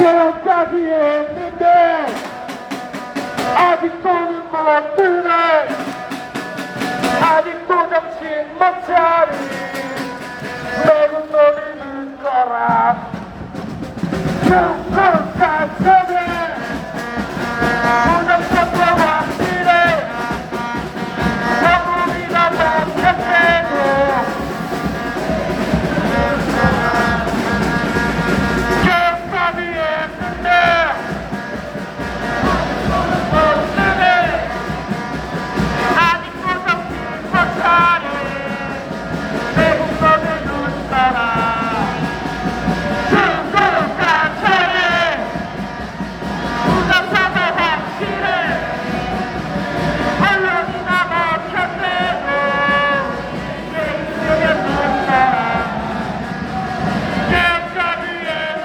개혁까지 했는데 아직도는 못 드네 아직도 정신 못 차리. 매운 노래는 거라.